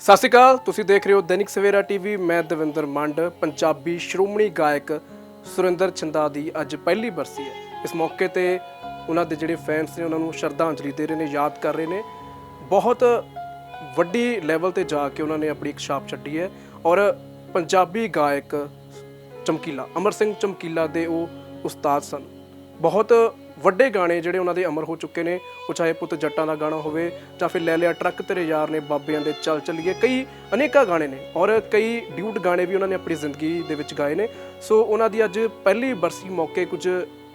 ਸਤਿ ਸ਼੍ਰੀ ਅਕਾਲ, ਤੁਸੀਂ ਦੇਖ ਰਹੇ ਹੋ ਦੈਨਿਕ ਸਵੇਰਾ ਟੀਵੀ, ਮੈਂ ਦਵਿੰਦਰ ਮੰਡ, ਪੰਜਾਬੀ ਸ਼੍ਰੋਮਣੀ ਗਾਇਕ ਸੁਰਿੰਦਰ ਛੰਦਾ ਦੀ ਅੱਜ ਪਹਿਲੀ ਬਰਸੀ ਹੈ। ਇਸ ਮੌਕੇ ਤੇ ਉਹਨਾਂ ਦੇ ਜਿਹੜੇ ਫੈਨਸ ਨੇ, ਉਹਨਾਂ ਨੂੰ ਸ਼ਰਧਾਂਜਲੀ ਦੇ ਰਹੇ ਨੇ, ਯਾਦ ਕਰ ਰਹੇ ਨੇ। ਬਹੁਤ ਵੱਡੀ ਲੈਵਲ ਤੇ ਜਾ ਕੇ ਉਹਨਾਂ ਨੇ ਆਪਣੀ ਇੱਕ ਛਾਪ ਛੱਡੀ ਹੈ ਔਰ ਪੰਜਾਬੀ ਗਾਇਕ ਚਮਕੀਲਾ, ਅਮਰ ਸਿੰਘ ਚਮਕੀਲਾ ਦੇ ਉਹ ਉਸਤਾਦ ਸਨ। ਬਹੁਤ ਵੱਡੇ ਗਾਣੇ ਜਿਹੜੇ ਉਹਨਾਂ ਦੇ ਅਮਰ ਹੋ ਚੁੱਕੇ ਨੇ, ਉਹ ਚਾਹੇ ਪੁੱਤ ਜੱਟਾਂ ਦਾ ਗਾਣਾ ਹੋਵੇ ਜਾਂ ਫਿਰ ਲੈ ਲਿਆ ਟਰੱਕ ਤੇਰੇ ਯਾਰ ਨੇ ਬਾਬਿਆਂ ਦੇ ਚੱਲ ਚੱਲੀਏ, ਕਈ ਅਨੇਕਾਂ ਗਾਣੇ ਨੇ ਔਰ ਕਈ ਡਿਊਟ ਗਾਣੇ ਵੀ ਉਹਨਾਂ ਨੇ ਆਪਣੀ ਜ਼ਿੰਦਗੀ ਦੇ ਵਿੱਚ ਗਾਏ ਨੇ। ਸੋ ਉਹਨਾਂ ਦੀ ਅੱਜ ਪਹਿਲੀ ਬਰਸੀ ਮੌਕੇ ਕੁਝ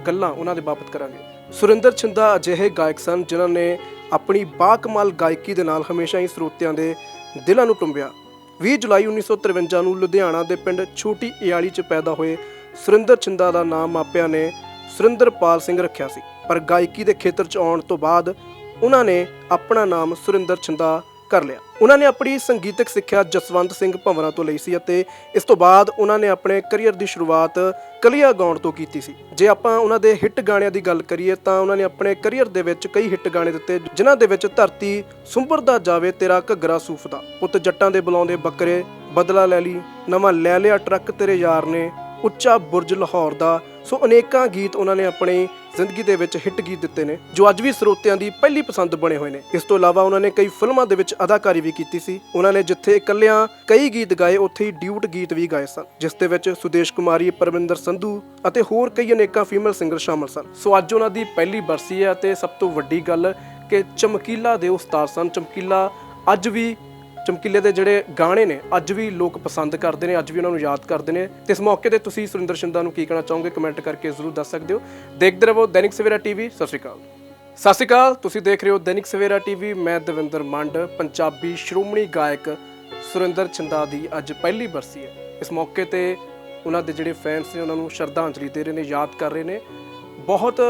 ਗੱਲਾਂ ਉਹਨਾਂ ਦੇ ਬਾਬਤ ਕਰਾਂਗੇ। ਸੁਰਿੰਦਰ ਛਿੰਦਾ ਅਜਿਹੇ ਗਾਇਕ ਸਨ ਜਿਨ੍ਹਾਂ ਨੇ ਆਪਣੀ ਬਾਕਮਾਲ ਗਾਇਕੀ ਦੇ ਨਾਲ ਹਮੇਸ਼ਾ ਹੀ ਸਰੋਤਿਆਂ ਦੇ ਦਿਲਾਂ ਨੂੰ ਟੁੰਬਿਆ। 20 ਜੁਲਾਈ 1953 ਨੂੰ ਲੁਧਿਆਣਾ ਦੇ ਪਿੰਡ ਛੋਟੀ ਇਆਲੀ 'ਚ ਪੈਦਾ ਹੋਏ ਸੁਰਿੰਦਰ ਛਿੰਦਾ ਦਾ ਨਾਮ ਮਾਪਿਆਂ ਨੇ ਸੁਰਿੰਦਰਪਾਲ ਸਿੰਘ ਰੱਖਿਆ ਸੀ। ਪਰ ਗਾਇਕੀ ਦੇ ਖੇਤਰ 'ਚ ਆਉਣ ਤੋਂ ਬਾਅਦ ਉਹਨਾਂ ਨੇ ਆਪਣਾ ਨਾਮ ਸੁਰਿੰਦਰ ਛਿੰਦਾ ਕਰ ਲਿਆ। ਉਹਨਾਂ ਨੇ ਆਪਣੀ ਸੰਗੀਤਕ ਸਿੱਖਿਆ ਜਸਵੰਤ ਸਿੰਘ ਭੰਵਰਾਂ ਤੋਂ ਲਈ ਸੀ ਅਤੇ ਇਸ ਤੋਂ ਬਾਅਦ ਉਹਨਾਂ ਨੇ ਆਪਣੇ ਕੈਰੀਅਰ ਦੀ ਸ਼ੁਰੂਆਤ ਕਲੀਆ ਗਾਉਣ ਤੋਂ ਕੀਤੀ ਸੀ। ਜੇ ਆਪਾਂ ਉਹਨਾਂ ਦੇ ਹਿੱਟ ਗਾਣਿਆਂ ਦੀ ਗੱਲ ਕਰੀਏ ਤਾਂ ਉਹਨਾਂ ਨੇ ਆਪਣੇ ਕੈਰੀਅਰ ਦੇ ਵਿੱਚ ਕਈ ਹਿੱਟ ਗਾਣੇ ਦਿੱਤੇ, ਜਿਨ੍ਹਾਂ ਦੇ ਵਿੱਚ ਧਰਤੀ ਸੁੰਬਰਦਾ ਜਾਵੇ, ਤੇਰਾ ਘੱਗਰਾ ਸੂਫ ਦਾ। ਪੁੱਤ ਜੱਟਾਂ ਦੇ ਬੁਲਾਉਂਦੇ ਬੱਕਰੇ, ਬਦਲਾ ਲੈ ਲਈ, ਨਵਾਂ ਲੈ ਲਿਆ ਟਰੱਕ ਤੇਰੇ ਯਾਰ ਨੇ, ਉੱਚਾ ਬੁਰਜ ਲਾਹੌਰ ਦਾ। ਸੋ ਅਨੇਕਾਂ ਗੀਤ ਉਹਨਾਂ ਨੇ ਆਪਣੀ ਜ਼ਿੰਦਗੀ ਦੇ ਵਿੱਚ ਹਿੱਟ ਗੀਤ ਦਿੱਤੇ ਨੇ, ਜੋ ਅੱਜ ਵੀ ਸਰੋਤਿਆਂ ਦੀ ਪਹਿਲੀ ਪਸੰਦ ਬਣੇ ਹੋਏ ਨੇ। ਇਸ ਤੋਂ ਇਲਾਵਾ ਉਹਨਾਂ ਨੇ ਕਈ ਫਿਲਮਾਂ ਦੇ ਵਿੱਚ ਅਦਾਕਾਰੀ ਵੀ ਕੀਤੀ ਸੀ। ਉਹਨਾਂ ਨੇ ਜਿੱਥੇ ਇਕੱਲਿਆਂ ਕਈ ਗੀਤ ਗਾਏ, ਉੱਥੇ ਹੀ ਡਿਊਟ ਗੀਤ ਵੀ ਗਾਏ ਸਨ, ਜਿਸ ਦੇ ਵਿੱਚ ਸੁਦੇਸ਼ ਕੁਮਾਰੀ, ਪਰਮਿੰਦਰ ਸੰਧੂ ਅਤੇ ਹੋਰ ਕਈ ਅਨੇਕਾਂ ਫੀਮੇਲ ਸਿੰਗਰ ਸ਼ਾਮਲ ਸਨ। ਸੋ ਅੱਜ ਉਹਨਾਂ ਦੀ ਪਹਿਲੀ ਬਰਸੀ ਹੈ ਅਤੇ ਸਭ ਤੋਂ ਵੱਡੀ ਗੱਲ ਕਿ ਚਮਕੀਲਾ ਦੇ ਉਸਤਾਦ ਸਨ। ਚਮਕੀਲਾ ਅੱਜ ਵੀ ਚਮਕੀਲੇ ਦੇ ਜਿਹੜੇ ਗਾਣੇ ਨੇ, ਅੱਜ ਵੀ ਲੋਕ ਪਸੰਦ ਕਰਦੇ ਨੇ, ਅੱਜ ਵੀ ਉਹਨਾਂ ਨੂੰ ਯਾਦ ਕਰਦੇ ਨੇ। ਤੇ ਇਸ ਮੌਕੇ ਤੇ ਤੁਸੀਂ ਸੁਰਿੰਦਰ ਸ਼ਿੰਦਾ ਨੂੰ ਕੀ ਕਹਿਣਾ ਚਾਹੋਗੇ ਕਮੈਂਟ ਕਰਕੇ ਜ਼ਰੂਰ ਦੱਸ ਸਕਦੇ ਹੋ। ਦੇਖਦੇ ਰਹੋ ਦੈਨਿਕ ਸਵੇਰਾ ਟੀਵੀ, ਸਤਿ ਸ਼੍ਰੀ ਅਕਾਲ। ਸਤਿ ਸ਼੍ਰੀ ਅਕਾਲ, ਤੁਸੀਂ ਦੇਖ ਰਹੇ ਹੋ ਦੈਨਿਕ ਸਵੇਰਾ ਟੀਵੀ, ਮੈਂ ਦਵਿੰਦਰ ਮੰਡ, ਪੰਜਾਬੀ ਸ਼੍ਰੋਮਣੀ ਗਾਇਕ ਸੁਰਿੰਦਰ ਛਿੰਦਾ ਦੀ ਅੱਜ ਪਹਿਲੀ ਬਰਸੀ ਹੈ। ਇਸ ਮੌਕੇ ਤੇ ਉਹਨਾਂ ਦੇ ਜਿਹੜੇ ਫੈਨਸ ਨੇ, ਉਹਨਾਂ ਨੂੰ ਸ਼ਰਧਾਂਜਲੀ ਦੇ ਰਹੇ ਨੇ, ਯਾਦ ਕਰ ਰਹੇ ਨੇ। ਬਹੁਤ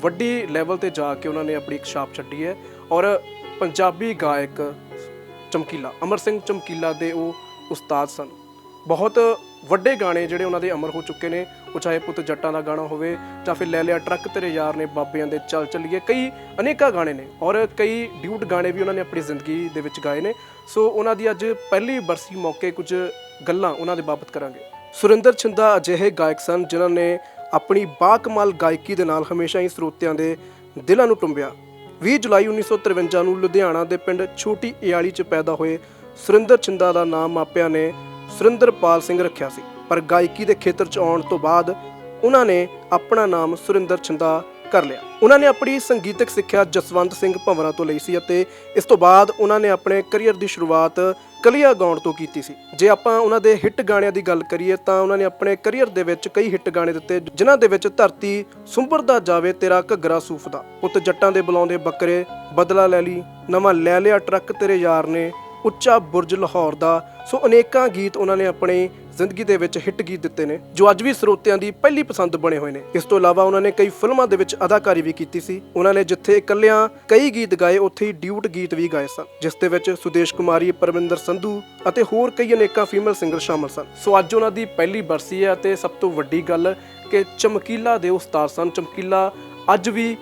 ਵੱਡੀ ਲੈਵਲ ਤੇ ਜਾ ਕੇ ਉਹਨਾਂ ਨੇ ਆਪਣੀ ਇੱਕ ਛਾਪ ਛੱਡੀ ਹੈ ਔਰ ਪੰਜਾਬੀ ਗਾਇਕ ਚਮਕੀਲਾ, ਅਮਰ ਸਿੰਘ ਚਮਕੀਲਾ ਦੇ ਉਹ ਉਸਤਾਦ ਸਨ। ਬਹੁਤ ਵੱਡੇ ਗਾਣੇ ਜਿਹੜੇ ਉਹਨਾਂ ਦੇ ਅਮਰ ਹੋ ਚੁੱਕੇ ਨੇ, ਉਹ ਚਾਹੇ ਪੁੱਤ ਜੱਟਾਂ ਦਾ ਗਾਣਾ ਹੋਵੇ ਜਾਂ ਫਿਰ ਲੈ ਲਿਆ ਟਰੱਕ ਤੇਰੇ ਯਾਰ ਨੇ ਬਾਬਿਆਂ ਦੇ ਚੱਲ ਚੱਲੀਏ, ਕਈ ਅਨੇਕਾਂ ਗਾਣੇ ਨੇ ਔਰ ਕਈ ਡਿਊਟ ਗਾਣੇ ਵੀ ਉਹਨਾਂ ਨੇ ਆਪਣੀ ਜ਼ਿੰਦਗੀ ਦੇ ਵਿੱਚ ਗਾਏ ਨੇ। ਸੋ ਉਹਨਾਂ ਦੀ ਅੱਜ ਪਹਿਲੀ ਬਰਸੀ ਮੌਕੇ ਕੁਝ ਗੱਲਾਂ ਉਹਨਾਂ ਦੇ ਬਾਬਤ ਕਰਾਂਗੇ। ਸੁਰਿੰਦਰ ਛਿੰਦਾ ਅਜਿਹੇ ਗਾਇਕ ਸਨ ਜਿਨ੍ਹਾਂ ਨੇ ਆਪਣੀ ਬਾਕਮਾਲ ਗਾਇਕੀ ਦੇ ਨਾਲ ਹਮੇਸ਼ਾ ਹੀ ਸਰੋਤਿਆਂ ਦੇ ਦਿਲਾਂ ਨੂੰ ਟੁੰਬਿਆ। 20 ਜੁਲਾਈ 1953 ਨੂੰ ਲੁਧਿਆਣਾ ਦੇ ਪਿੰਡ ਛੋਟੀ ਇਆਲੀ 'ਚ ਪੈਦਾ ਹੋਏ ਸੁਰਿੰਦਰ ਛਿੰਦਾ ਦਾ ਨਾਮ ਮਾਪਿਆਂ ਨੇ ਸੁਰਿੰਦਰਪਾਲ ਸਿੰਘ ਰੱਖਿਆ ਸੀ। ਪਰ ਗਾਇਕੀ ਦੇ ਖੇਤਰ 'ਚ ਆਉਣ ਤੋਂ ਬਾਅਦ ਉਹਨਾਂ ਨੇ ਆਪਣਾ ਨਾਮ ਸੁਰਿੰਦਰ ਛਿੰਦਾ ਕਰ ਲਿਆ। ਉਹਨਾਂ ਨੇ ਆਪਣੀ ਸੰਗੀਤਕ ਸਿੱਖਿਆ ਜਸਵੰਤ ਸਿੰਘ ਭੰਵਰਾਂ ਤੋਂ ਲਈ ਸੀ ਅਤੇ ਇਸ ਤੋਂ ਬਾਅਦ ਉਹਨਾਂ ਨੇ ਆਪਣੇ ਕੈਰੀਅਰ ਦੀ ਸ਼ੁਰੂਆਤ ਕਲੀਆ ਗਾਉਣ ਤੋਂ ਕੀਤੀ ਸੀ। ਜੇ ਆਪਾਂ ਉਹਨਾਂ ਦੇ ਹਿੱਟ ਗਾਣਿਆਂ ਦੀ ਗੱਲ ਕਰੀਏ ਤਾਂ ਉਹਨਾਂ ਨੇ ਆਪਣੇ ਕੈਰੀਅਰ ਦੇ ਵਿੱਚ ਕਈ ਹਿੱਟ ਗਾਣੇ ਦਿੱਤੇ, ਜਿਨ੍ਹਾਂ ਦੇ ਵਿੱਚ ਧਰਤੀ ਸੁੰਬਰਦਾ ਜਾਵੇ ਤੇਰਾ ਘੱਗਰਾ ਸੂਫ ਦਾ, ਪੁੱਤ ਜੱਟਾਂ ਦੇ ਬੁਲਾਉਂਦੇ ਬੱਕਰੇ, ਬਦਲਾ ਲੈ ਲਈ, ਨਵਾਂ ਲੈ ਲਿਆ ਟਰੱਕ ਤੇਰੇ ਯਾਰ ਨੇ, ਉੱਚਾ ਬੁਰਜ ਲਾਹੌਰ ਦਾ। ਸੋ ਅਨੇਕਾਂ ਗੀਤ ਉਹਨਾਂ ਨੇ ਆਪਣੇ ਜ਼ਿੰਦਗੀ ਦੇ ਵਿੱਚ ਹਿੱਟ ਗੀਤ ਦਿੱਤੇ ਨੇ, ਜੋ ਅੱਜ ਵੀ ਸਰੋਤਿਆਂ ਦੀ ਪਹਿਲੀ ਪਸੰਦ ਬਣੇ ਹੋਏ ਨੇ। ਇਸ ਤੋਂ ਇਲਾਵਾ ਉਹਨਾਂ ਨੇ ਕਈ ਫਿਲਮਾਂ ਦੇ ਵਿੱਚ ਅਦਾਕਾਰੀ ਵੀ ਕੀਤੀ ਸੀ। ਉਹਨਾਂ ਨੇ ਜਿੱਥੇ ਇਕੱਲਿਆਂ ਕਈ ਗੀਤ ਗਾਏ, ਉੱਥੇ ਹੀ ਡਿਊਟ ਗੀਤ ਵੀ ਗਾਏ ਸਨ, ਜਿਸ ਦੇ ਵਿੱਚ ਸੁਦੇਸ਼ ਕੁਮਾਰੀ, ਪਰਮਿੰਦਰ ਸੰਧੂ ਅਤੇ ਹੋਰ ਕਈ ਅਨੇਕਾਂ ਫੀਮੇਲ ਸਿੰਗਰ ਸ਼ਾਮਲ ਸਨ। ਸੋ ਅੱਜ ਉਹਨਾਂ ਦੀ ਪਹਿਲੀ ਬਰਸੀ ਹੈ ਅਤੇ ਸਭ ਤੋਂ ਵੱਡੀ ਗੱਲ ਕਿ ਚਮਕੀਲਾ ਦੇ ਉਸਤਾਦ ਸਨ। ਚਮਕੀਲਾ ਅੱਜ ਵੀ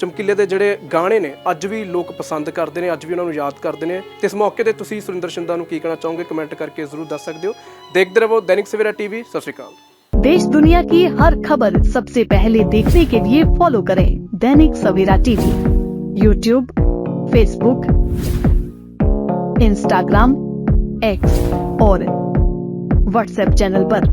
ਚਮਕੀਲੇ ਦੇ ਜਿਹੜੇ ਗਾਣੇ ਨੇ ਅੱਜ ਵੀ ਲੋਕ ਪਸੰਦ ਕਰਦੇ ਨੇ ਅੱਜ ਵੀ ਉਹਨਾਂ ਨੂੰ ਯਾਦ ਕਰਦੇ ਨੇ ਤੇ ਇਸ ਮੌਕੇ ਤੇ ਤੁਸੀਂ ਸੁਰਿੰਦਰ ਸ਼ਿੰਦਾ ਨੂੰ ਕੀ ਕਹਿਣਾ ਚਾਹੋਗੇ ਕਮੈਂਟ ਕਰਕੇ ਜ਼ਰੂਰ ਦੱਸ ਸਕਦੇ ਹੋ ਦੇਖਦੇ ਰਹੋ ਦੈਨਿਕ ਸਵੇਰਾ ਟੀਵੀ ਸਤਿ ਸ਼੍ਰੀ ਅਕਾਲ देश दुनिया की हर खबर सबसे पहले देखने के लिए फॉलो करें Dainik Savera TV YouTube Facebook Instagram X और व्हाट्सएप चैनल पर।